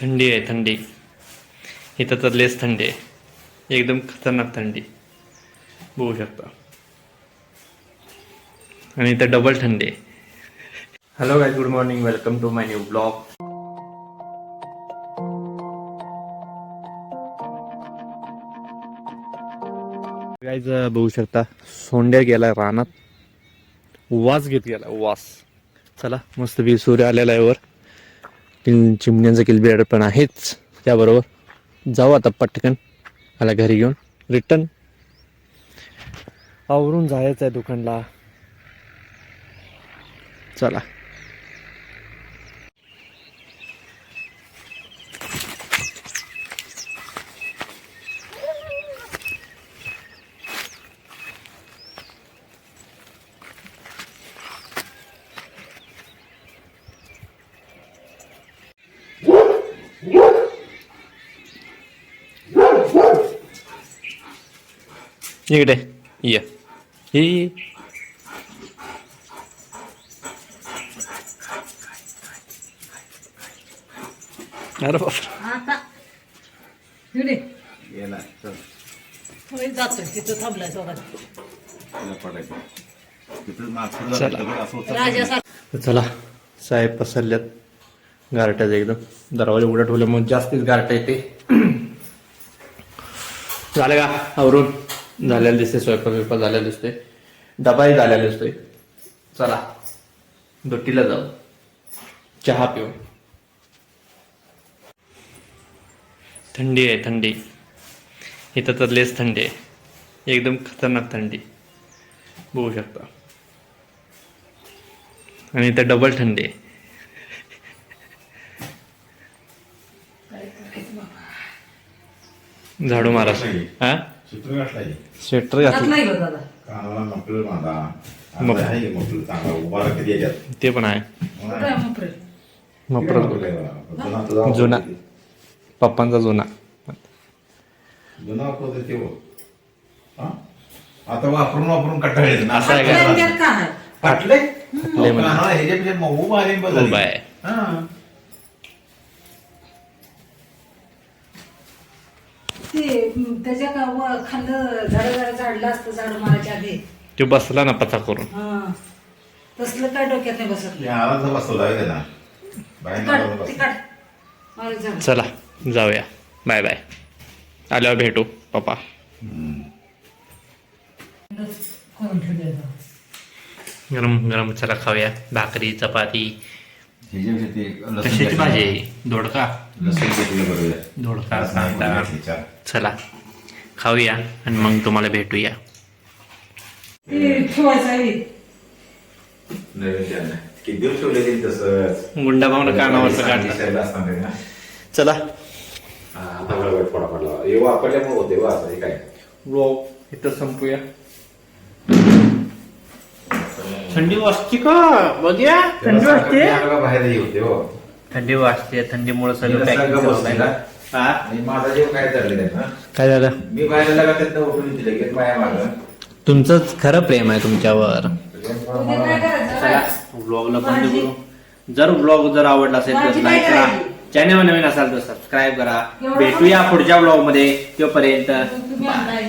थंडी आहे थंडी. इथं तर लेस थंडी आहे. एकदम खतरनाक थंडी. बघू शकता. आणि इथं डबल थंडी आहे. Hello guys good morning welcome to my new blog guys बघू शकता. सोंड्या गेला रानात. वास घेत गेला वास. चला मस्त बी सूर्य आलेला आहे वर. चिमण्यांचं किलबिराड पण आहेच त्याबरोबर जाऊ आता पटकन आला घरी घेऊन. रिटर्न आवरून जायचं आहे दुकानला. चला. इकडे ये ये, ये अरे चल जातोय तिथं थांबलाय चला. साहेब पसरल्यात गारट्यात एकदम दरवाजा उघडा ठेवल्यामुळे जास्तीच गारटा येते झालं का आवरून झालेलं दिसते स्वयंपाक बिपाक झालेला दिसतोय. डबाही झालेला दिसतोय. चला दुट्टीला जाऊ. चहा पिऊ. थंडी आहे थंडी. इथं तर लेस थंडी आहे. एकदम खतरनाक थंडी. बघू शकता. आणि इथं डबल थंडी आहे. झाडू मारा. हा? स्वेटर जात घातलं नाही गं दादा. कानाला मफलर बांधा मफ- आता आहे मफलर चांगला उभा राहा कधी याच्यात ते पण आहे. मग बा? जुना. पप्पांचा जुना. जुना वापरते ते? आता वापरून वापरून कटाळे असं आहे का? फाटले उभा आहे त्याच्या का व- खाल्लं झाड झाड झाडलं असतं झाड मारायच्या आधी. तो बसला ना पचा करून. हा. तसलं काय डोक्यात नाही बसत. हे बसवला त्याला. काढ ते. काढ झाड चला जाऊया. Bye bye. आल्यावर भेटू पप्पा. करून गरम गरम चला खाऊया. भाकरी चपाती. ह्याच्यापेक्षा ते लसूण. भाजी? दोडका? लसूण घेतलं बरोबर. चला. खाऊया आणि मग तुम्हाला भेटूया. किती तसंच गुंडा भाऊन कानावरचं काढलं. चला. हा, हे वापरल्यामुळे होते असं हे काय? इथं संपूया. थंडी वाजते का? बघूया. थंडी वाजते? बाहेर होते हो. थंडी वाजते थंडीमुळे सगळं पॅकिंग. हा? आणि माझा जीव काय चाललेला आहे ना काय झालं? मी बाहेर लगा त्यातनं उठून दिले की मागं तुमचंच खरं प्रेम आहे तुमच्यावर. त्याच्यामुळं उद्या मला- काय करायचं चला ब्लॉगला बंद करू जर ब्लॉग जर आवडला असेल तर लाईक काय करा? चॅनल नवीन असाल तर सबस्क्राईब करा. एवढं भेटूया पुढच्या ब्लॉगमध्ये. तोपर्यंत तुम्ही आणलाय